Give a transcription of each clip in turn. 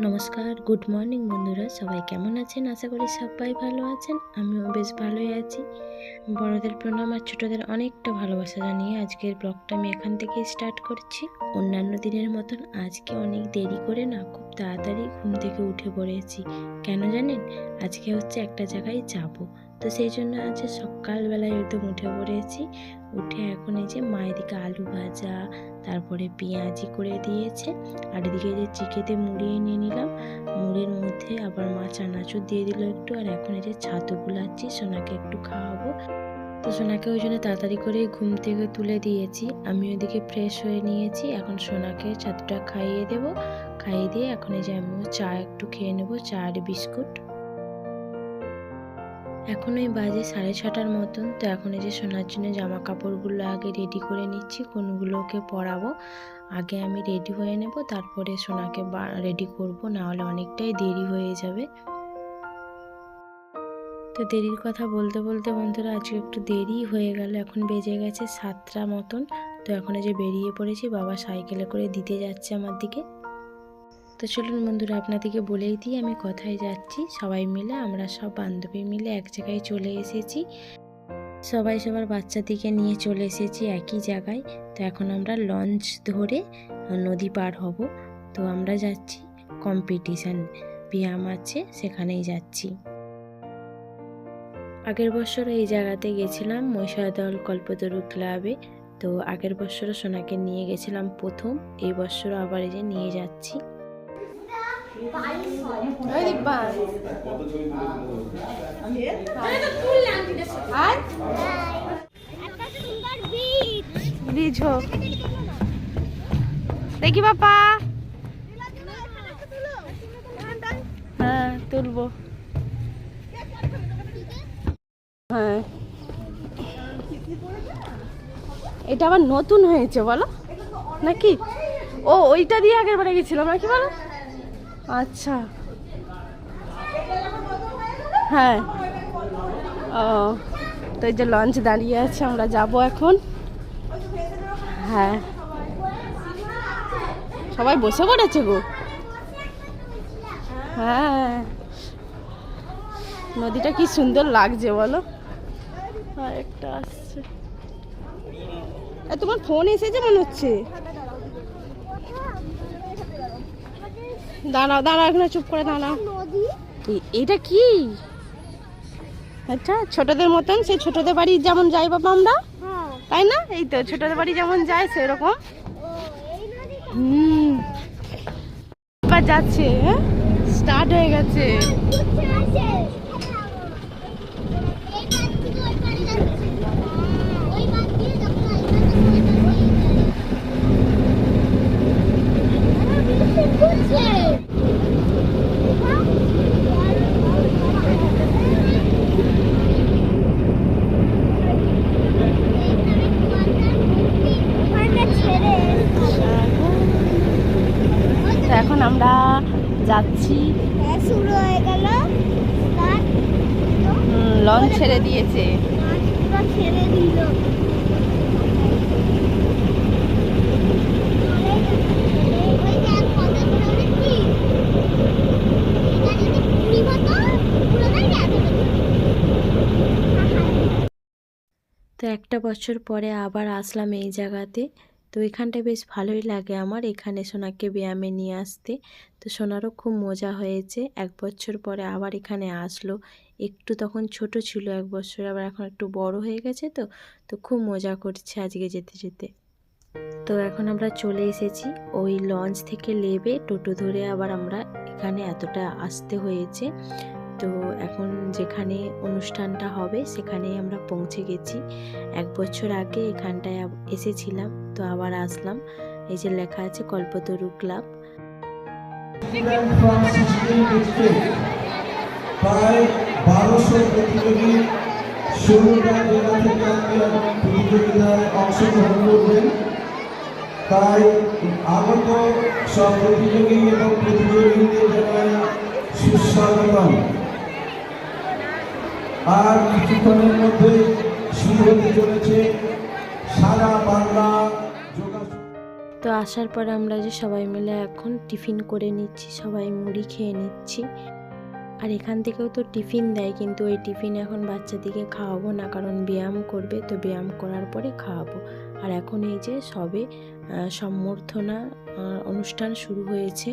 নমস্কার, good morning বন্ধুরা, সবাই কেমন আছেন? আশা করি সবাই ভালো আছেন, আমিও বেশ ভালোই আছি। বড়দের প্রণাম আর ছোটোদের অনেকটা ভালোবাসা জানিয়ে আজকের ব্লগটা আমি এখান থেকে স্টার্ট করছি। অন্যান্য দিনের মতন আজকে অনেক দেরি করে না খুব তাড়াতাড়ি ঘুম থেকে উঠে পড়েছি। কেন জানেন? আজকে হচ্ছে একটা জায়গায় যাব। তো সেই জন্য আজ সকালবেলায় একদম উঠে পড়েছি। উঠে এখন এই যে মায়ের দিকে আলু ভাজা, তারপরে পেঁয়াজি করে দিয়েছে। আর এদিকে যে চিকেতে মুড়িয়ে নিয়ে নিলাম। মুড়ির মধ্যে আবার মা চানাচুর দিয়ে দিল একটু। আর এখন এই যে ছাতু গুলাচ্ছি, সোনাকে একটু খাওয়াবো। তো সোনাকে ওই জন্য তাড়াতাড়ি করে ঘুম থেকে তুলে দিয়েছি। আমি ওইদিকে ফ্রেশ হয়ে নিয়েছি। এখন সোনাকে ছাতুটা খাইয়ে দেব। খাইয়ে দিয়ে এখন এই যে আমিও চা একটু খেয়ে নেব, চা আর বিস্কুট। এখন ওই বাজে সাড়ে ছটার মতন, তো এখন এই যে সোনার জন্য জামা কাপড়গুলো আগে রেডি করে নিচ্ছি কোনগুলোকে পরাবো, আগে আমি রেডি হয়ে নেব, তারপরে সোনাকে রেডি করব না হলে অনেকটাই দেরি হয়ে যাবে। তো দেরির কথা বলতে বলতে বন্ধুরা, আজকে একটু দেরি হয়ে গেল, এখন বেজে গেছে সাতটা মতন, তো এখন যে বেরিয়ে পড়েছি, বাবা সাইকেলে করে দিতে যাচ্ছে আমার দিকে। তো চলুন বন্ধুরা, আপনাদেরকে বলেই দিই, আমি কোথায় যাচ্ছি। সবাই মিলে, আমরা সব বান্ধবী মিলে এক জায়গায় চলে এসেছি। সবাই সবার বাচ্চাদিকে নিয়ে চলে এসেছি একই জায়গায়। তো এখন আমরা লঞ্চ ধরে নদী পার হব। তো আমরা যাচ্ছি কম্পিটিশান ব্যায়াম আছে, সেখানেই যাচ্ছি। আগের বছর এই জায়গাতে গেছিলাম, মহিষাদল কল্পতরু ক্লাবে তো আগের বছরও সোনাকে নিয়ে গেছিলাম প্রথম, এই বছর আবার এই যে নিয়ে যাচ্ছি। হোক দেখি বাপা হ্যাঁ তুলবো হ্যাঁ এটা আবার নতুন হয়েছে, বলো? নাকি? ও, ওইটা দিয়ে আগের বারে গেছিলাম, নাকি বলো? আচ্ছা। হ্যাঁ। ও, তো এই যে লঞ্চ দাঁড়িয়ে আছে, আমরা যাব এখন। হ্যাঁ। সবাই বসে পড়েছে গো? হ্যাঁ। নদীটা কি সুন্দর লাগছে বলো? আর একটা আসছে তোমার ফোন এসেছে মনে হচ্ছে? দাঁড়াও দাঁড়াও, এখানে চুপ করে দাঁড়াও। এটা কি? আচ্ছা ছোটদের মতন, সেই ছোটদের বাড়ি যেমন যাই বাবা আমরা, তাই না? এই তো, ছোটদের বাড়ি যেমন যায় সেরকম। হুম। যাচ্ছে স্টার্ট হয়ে গেছে। তো এখন আমরা যাচ্ছি। শুরু হয়ে গেল। লঞ্চ ছেড়ে দিয়েছে। ছেড়ে দিল। তো একটা বছর পরে আবার আসলাম এই জায়গাতে। তো এখানটা বেশ ভালোই লাগে আমার। এখানে সোনাকে ব্যায়ামে নিয়ে আসতে। তো সোনারও খুব মজা হয়েছে। এক বছর পরে আবার এখানে আসলো। একটু তখন ছোট ছিল এক বছর, আবার এখন একটু বড় হয়ে গেছে তো। তো খুব মজা করছে আজকে যেতে যেতে। তো এখন আমরা চলে এসেছি। ওই লঞ্চ থেকে লেবে টোটো ধরে আবার আমরা এখানে এতটা আসতে হয়েছে। তো এখন যেখানে অনুষ্ঠানটা হবে সেখানে আমরা পৌঁছে গেছি। এক বছর আগে এখানটায় এসেছিলাম। তো আবার আসলাম। এই যে লেখা আছে, কল্পতরু ক্লাব। England from 1616 প্রায় বারোশো প্রতিযোগী ষোলোটা জেলা থেকে প্রতিযোগিতায় অংশগ্রহণ করবেন। তাই আগত সব প্রতিযোগী এবং প্রতিযোগীদের জানাই সুস্বাগতম। আর কিছুক্ষণের মধ্যে শুরু হতে চলেছে সারা বাংলা তো আসার পর আমরা যে সবাই মিলে এখন টিফিন করে নিচ্ছি, সবাই মুড়ি খেয়ে নিচ্ছি। আর এখান থেকেও তো টিফিন দেয়, কিন্তু ওই টিফিন এখন বাচ্চাদিকে খাওয়াবো না, কারণ ব্যায়াম করবে, তো ব্যায়াম করার পরে খাওয়াবো। আর এখন এই যে সবে সম্বর্ধনা অনুষ্ঠান শুরু হয়েছে।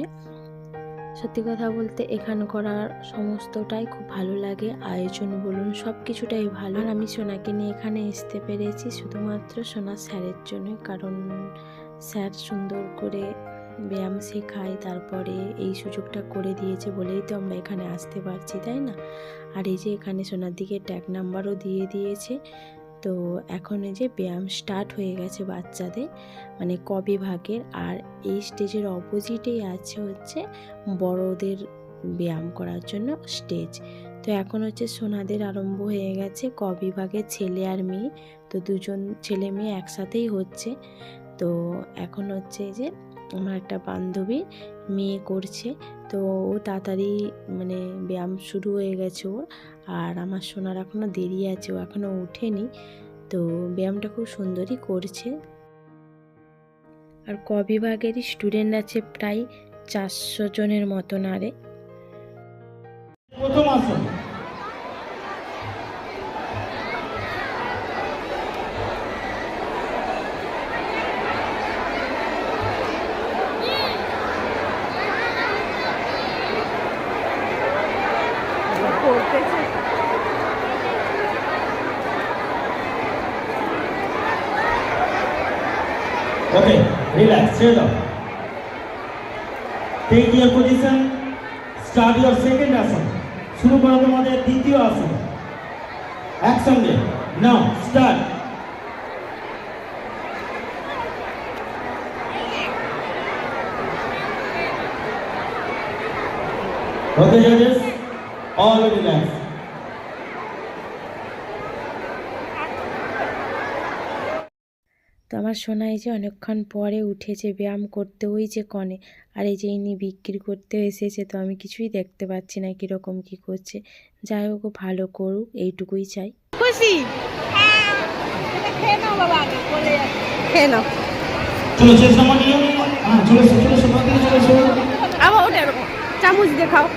সত্যি কথা বলতে এখান করার সমস্তটাই খুব ভালো লাগে। আয়োজন বলুন সব কিছুটাই ভালো। আর আমি সোনাকে নিয়ে এখানে আসতে পেরেছি শুধুমাত্র সোনা স্যারের জন্য, কারণ স্যার সুন্দর করে ব্যায়াম শেখায়, তারপরে এই সুযোগটা করে দিয়েছে বলেই তো আমরা এখানে আসতে পারছি, তাই না? আর এই যে এখানে সোনার দিকে ট্যাগ নাম্বারও দিয়ে দিয়েছে। তো এখন এই যে ব্যায়াম স্টার্ট হয়ে গেছে বাচ্চাদের মানে ক বিভাগের আর এই স্টেজের অপোজিটেই আছে হচ্ছে বড়দের ব্যায়াম করার জন্য স্টেজ তো এখন হচ্ছে সোনাদের আরম্ভ হয়ে গেছে ক বিভাগের ছেলে আর মেয়ে, তো দুজন ছেলে মেয়ে একসাথেই হচ্ছে। তো এখন হচ্ছে যে আমার একটা বান্ধবী মেয়ে করছে, তো ও তাড়াতাড়ি মানে ব্যায়াম শুরু হয়ে গেছে ওর। আর আমার সোনার এখনও দেরি আছে, ও এখনও ওঠেনি। তো ব্যায়ামটা খুব সুন্দরই করছে। আর কবিভাগেরই বিভাগেরই স্টুডেন্ট আছে প্রায় চারশো জনের মতন আরে। প্রথম আসন। ওকে রিল্যাক্স ছেড়ে দাও take your position start your second আসন শুরু করো তোমাদের দ্বিতীয় আসন একসঙ্গে নাও স্টার্ট ওকে জাজেস অল রিল্যাক্স তো আমার সোনাই যে অনেকক্ষণ পরে উঠেছে ব্যায়াম করতে ওই যে কনে। আর এই যে ইনি বিক্রি করতে এসেছে তো আমি কিছুই দেখতে পাচ্ছি না কীরকম কী করছে। যাই হোক ও ভালো করুক এইটুকুই চাই। খুশি? চামচ দিয়ে খাও।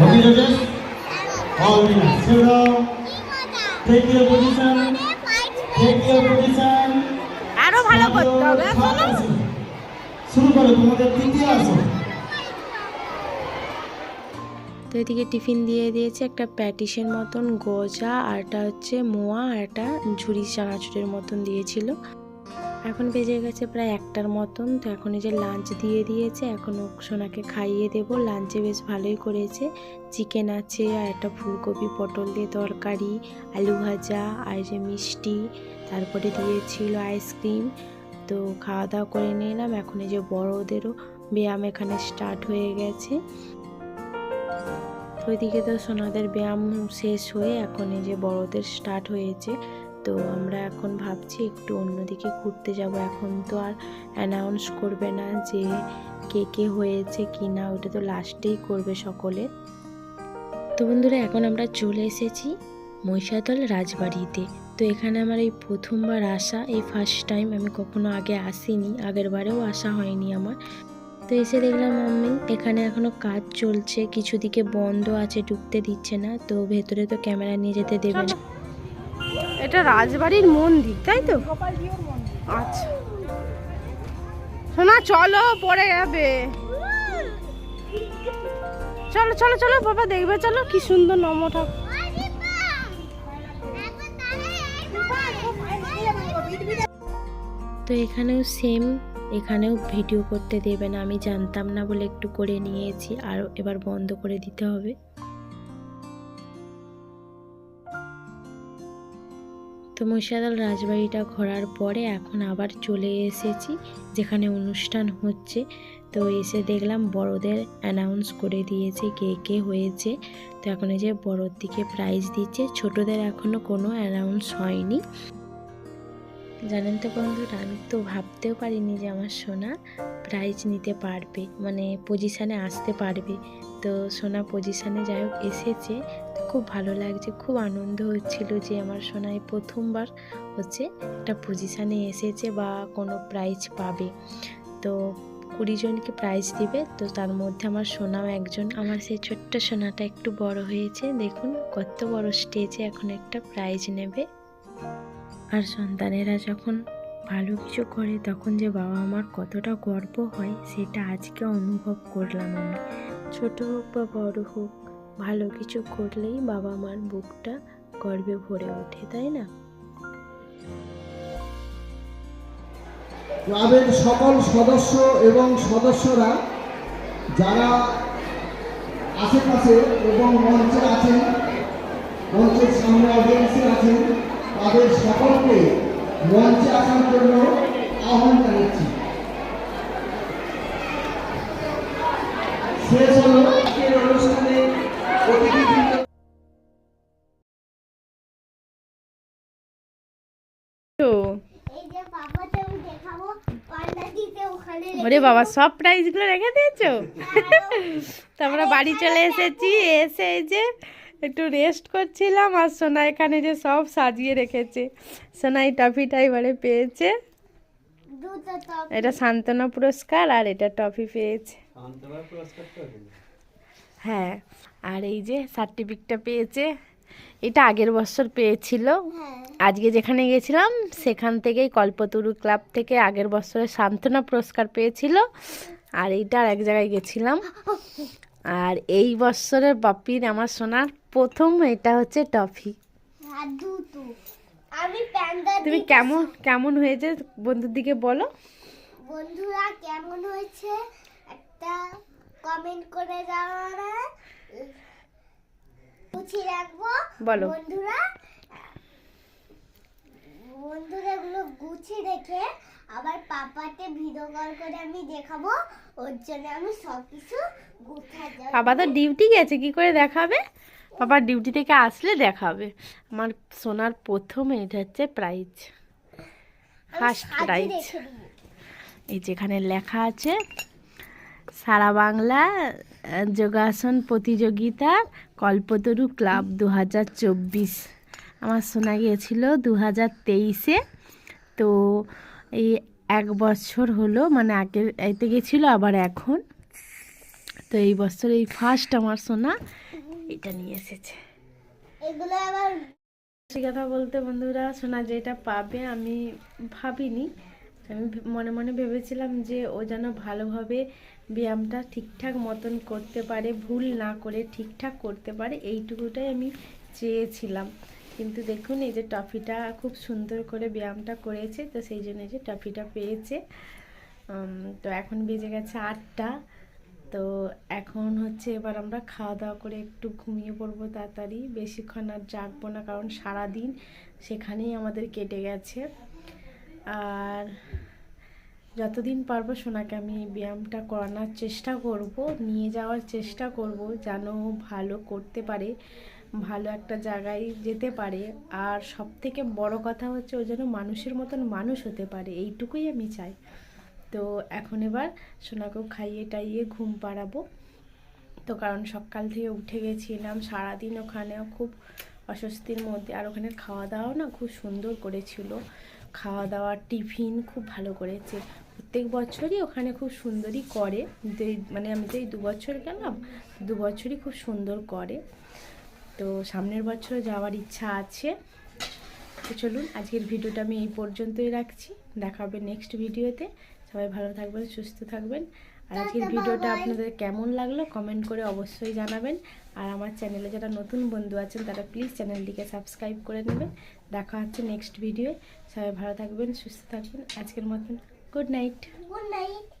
বন্ধুরা your position fight take your position আরও ভালো করতে হবে শুরু করো তোমাদের তৃতীয় আসন। তো এদিকে টিফিন দিয়ে দিয়েছে একটা প্যাটিসের মতন গজা আর একটা হচ্ছে মোয়া আর একটা ঝুড়ি চানাচুরের মতন দিয়েছিল। এখন বেজে গেছে প্রায় একটার মতন, তো এখন এই যে লাঞ্চ দিয়ে দিয়েছে, এখন সোনাকে খাইয়ে দেবো। লাঞ্চে বেশ ভালোই করেছে। চিকেন আছে, আর একটা ফুলকপি, পটল দিয়ে তরকারি, আলু ভাজা, আর যে মিষ্টি, তারপরে দিয়েছিল আইসক্রিম তো খাওয়া দাওয়া করে নিলাম। এখন এই যে বড়োদেরও ব্যায়াম এখানে স্টার্ট হয়ে গেছে। ওইদিকে তো সোনাদের ব্যায়াম শেষ হয়ে এখন এই যে বড়দের স্টার্ট হয়েছে। তো আমরা এখন ভাবছি একটু অন্যদিকে ঘুরতে যাব। এখন তো আর অ্যানাউন্স করবে না যে কে কে হয়েছে কি না, ওটা তো লাস্টেই করবে সকলে। তো বন্ধুরা, এখন আমরা চলে এসেছি মহিষাদল রাজবাড়িতে। তো এখানে আমার এই প্রথমবার আসা, এই ফার্স্ট টাইম আমি কখনো আগে আসিনি, আগের বারেও আসা হয়নি আমার। তো এসে দেখলাম আমি, এখানে এখনও কাজ চলছে, কিছু দিকে বন্ধ আছে, ঢুকতে দিচ্ছে না, তো ভেতরে তো ক্যামেরা নিয়ে যেতে দেবে না। এটা রাজবাড়ির মন্দির তাই তো? আচ্ছা। শোনা চলো পড়ে যাবে। চলো চলো চলো বাবা দেখবে চলো কি সুন্দর নম ঠাকুর তো এখানেও সেম এখানেও ভিডিও করতে দেবে না আমি জানতাম না বলে একটু করে নিয়েছি আর এবার বন্ধ করে দিতে হবে। তো মহিষাদল রাজবাড়িটা ঘোরার পরে এখন আবার চলে এসেছি, যেখানে অনুষ্ঠান হচ্ছে। তো এসে দেখলাম বড়দের অ্যানাউন্স করে দিয়েছে কে কে হয়েছে। তো এখন এই যে বড়োর দিকে প্রাইজ দিচ্ছে, ছোটদের এখনও কোনো অ্যানাউন্স হয়নি। জানেন তো বন্ধুরা, আমি তো ভাবতেও পারিনি যে আমার সোনা প্রাইজ নিতে পারবে মানে পজিশানে আসতে পারবে। তো সোনা পজিশানে যাই হোক এসেছে খুব ভালো লাগছে, খুব আনন্দ হচ্ছিল যে আমার সোনায় প্রথমবার হচ্ছে একটা পজিশানে এসেছে বা কোনো প্রাইজ পাবে। তো কুড়ি জনকে প্রাইজ দিবে, তো তার মধ্যে আমার সোনাও একজন, আমার সেই ছোট্ট সোনাটা একটু বড় হয়েছে, দেখুন কত বড় স্টেজে এখন একটা প্রাইজ নেবে। আর সন্তানেরা যখন ভালো কিছু করে তখন যে বাবা আমার কতটা গর্ব হয়, সেটা আজকে অনুভব করলাম আমি। ছোট হোক বা বড় হোক, ভালো কিছু করলেই বাবা মার বুকটা গর্বে ভরে ওঠে, তাই না? ক্লাবের সকল সদস্য এবং সদস্যরা যারা আশেপাশে এবং মঞ্চে আছেন, মঞ্চের সামনে অডিয়েন্সে আছেন, তাদের সকলকে মঞ্চে আসার জন্য আহ্বান জানাচ্ছি। শেষ হলো আজকের অনুষ্ঠানে অতিথিবৃন্দ। তো। এই যে পাপাতে আমি দেখাবো পান্ডা দিতে ওখানে ওরে বাবা সব প্রাইজগুলো রেখে দিয়েছ? তো আমরা বাড়ি চলে এসেছি এসে এই যে একটু রেস্ট করছিলাম আর সোনা এখানে যে সব সাজিয়ে রেখেছে। সোনাই ট্রফিটা এবারে পেয়েছে। এটা সান্ত্বনা পুরস্কার আর এটা ট্রফি পেয়েছে। হ্যাঁ আর এই যে সার্টিফিকেটটা পেয়েছে এটা আগের বছর পেয়েছিল। হ্যাঁ। আজকে যেখানে গেছিলাম সেখান থেকেই কল্পতরু ক্লাব থেকে আগের বছরে সান্ত্বনা পুরস্কার পেয়েছিল। আর এইটা আর এক জায়গায় গেছিলাম। আর এই বছরের বাপির আমার সোনার প্রথম এটা হচ্ছে টফি। তুমি কেমন কেমন হয়েছে বন্ধুর দিকে বলো। বন্ধুরা কেমন হয়েছে? একটা কমেন্ট করে জানাবে গুছিয়ে রাখব। বলো। বন্ধুরা বন্ধুরা এগুলো গুছিয়ে রেখে আবার পাপাতে ভিডিও কল করে আমি দেখাবো ওর জন্য আমি সব কিছু গুছাই যাব বাবা তো ডিউটি গেছে কি করে দেখাবে? বাবা ডিউটি থেকে আসলে দেখাবে। আমার সোনার প্রথম এটা হচ্ছে প্রাইজ ফার্স্ট প্রাইজ এই যেখানে লেখা আছে সারা বাংলা যোগাসন প্রতিযোগিতা কল্পতরু ক্লাব দু হাজার চব্বিশ। আমার শোনা গিয়েছিল দু হাজার তেইশে। তো এই এক বছর হলো মানে আগে এতে গেছিল আবার এখন। তো এই বছর এই ফার্স্ট আমার সোনা এটা নিয়ে এসেছে। এগুলো আবার সত্যি কথা বলতে বন্ধুরা শোনা যেটা পাবে আমি ভাবিনি। আমি মনে মনে ভেবেছিলাম যে ও যেন ভালোভাবে ব্যায়ামটা ঠিকঠাক মতন করতে পারে ভুল না করে ঠিকঠাক করতে পারে এইটুকুটাই আমি চেয়েছিলাম। কিন্তু দেখুন, এই যে ট্রফিটা খুব সুন্দর করে ব্যায়ামটা করেছে, তো সেই জন্য যে ট্রফিটা পেয়েছে। তো এখন বেজে গেছে আটটা। তো এখন হচ্ছে এবার আমরা খাওয়া দাওয়া করে একটু ঘুমিয়ে পড়ব তাড়াতাড়ি। বেশিক্ষণ আর জাগবো না, কারণ সারা দিন সেখানেই আমাদের কেটে গেছে। আর যতদিন পারব সোনাকে আমি ব্যায়ামটা করানোর চেষ্টা করব, নিয়ে যাওয়ার চেষ্টা করব, যেন ভালো করতে পারে। ভালো একটা জায়গায় যেতে পারে। আর সব থেকে বড় কথা হচ্ছে ও যেন মানুষের মতন মানুষ হতে পারে, এইটুকুই আমি চাই। তো এখন এবার সোনাকেও খাইয়ে টাইয়ে ঘুম পাড়াবো। তো কারণ সকাল থেকে উঠে গেছিলাম, সারাদিন ওখানেও খুব অস্বস্তির মধ্যে। আর ওখানে খাওয়া দাওয়াও না খুব সুন্দর করেছিল। খাওয়া দাওয়া টিফিন খুব ভালো করেছে। প্রত্যেক বছরই ওখানে খুব সুন্দরই করে। এই মানে আমি এই দু বছর গেলাম, দু বছরই খুব সুন্দর করে। তো সামনের বছর যাওয়ার ইচ্ছা আছে। তো চলুন আজকের ভিডিওটা আমি এই পর্যন্তই রাখছি। দেখা হবে নেক্সট ভিডিওতে। সবাই ভালো থাকবেন সুস্থ থাকবেন। আর আজকের ভিডিওটা আপনাদের কেমন লাগল কমেন্ট করে অবশ্যই জানাবেন। আর আমার চ্যানেলে যারা নতুন বন্ধু আছেন তারা প্লিজ চ্যানেলটিকে সাবস্ক্রাইব করে নেবেন। দেখা হচ্ছে নেক্সট ভিডিওয়ে সবাই ভালো থাকবেন সুস্থ থাকবেন। আজকের মতন গুড নাইট গুড নাইট